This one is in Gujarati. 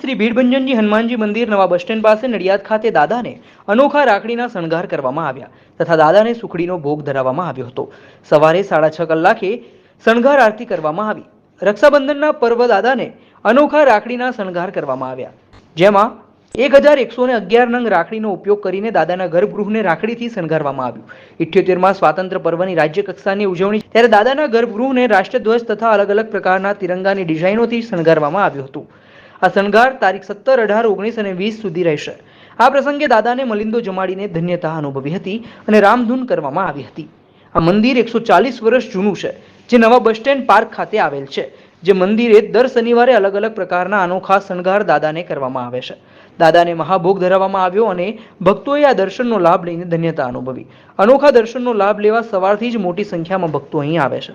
શ્રી ભીડભંજનજી હનુમાનજી મંદિર નવા બસ સ્ટેન્ડ પાસે નડિયાદ ખાતે દાદાને અનોખા રાખડીના શણગાર કરવામાં આવ્યા તથા દાદાને સુખડીનો ભોગ ધરાવવામાં આવ્યો હતો. સવારે સાડા છ કલાકે શણગાર આરતી કરવામાં આવી. રક્ષાબંધનના પર્વ દાદાને અનોખા રાખડીના શણગાર કરવામાં આવ્યા. જેમાં એક હજાર એકસો ને અગિયાર નંગ રાખડીનો ઉપયોગ કરીને દાદાના ગર્ભગૃહને રાખડીથી શણગારવામાં આવ્યું. ઇઠ્યોતેરમાં સ્વાતંત્ર્ય પર્વની રાજ્ય કક્ષાની ઉજવણી ત્યારે દાદાના ગર્ભગૃહને રાષ્ટ્રધ્વજ તથા અલગ અલગ પ્રકારના તિરંગાની ડિઝાઇનોથી શણગારવામાં આવ્યું હતું. આ શણગાર તારીખ સત્તર અઢાર ઓગણીસ અને વીસ સુધી રહેશે. આ પ્રસંગે દાદાને મલિંદો જમાડીને ધન્યતા અનુભવી હતી અને રામધૂન કરવામાં આવી હતી. આ મંદિર એકસો ચાલીસ વર્ષ જૂનું છે, જે નવા બસ સ્ટેન્ડ પાર્ક ખાતે આવેલ છે, જે મંદિરે દર શનિવારે અલગ અલગ પ્રકારના અનોખા શણગાર દાદાને કરવામાં આવે છે. દાદાને મહાભોગ ધરાવવામાં આવ્યો અને ભક્તોએ આ દર્શનનો લાભ લઈને ધન્યતા અનુભવી. અનોખા દર્શનનો લાભ લેવા સવારથી જ મોટી સંખ્યામાં ભક્તો અહીં આવે છે.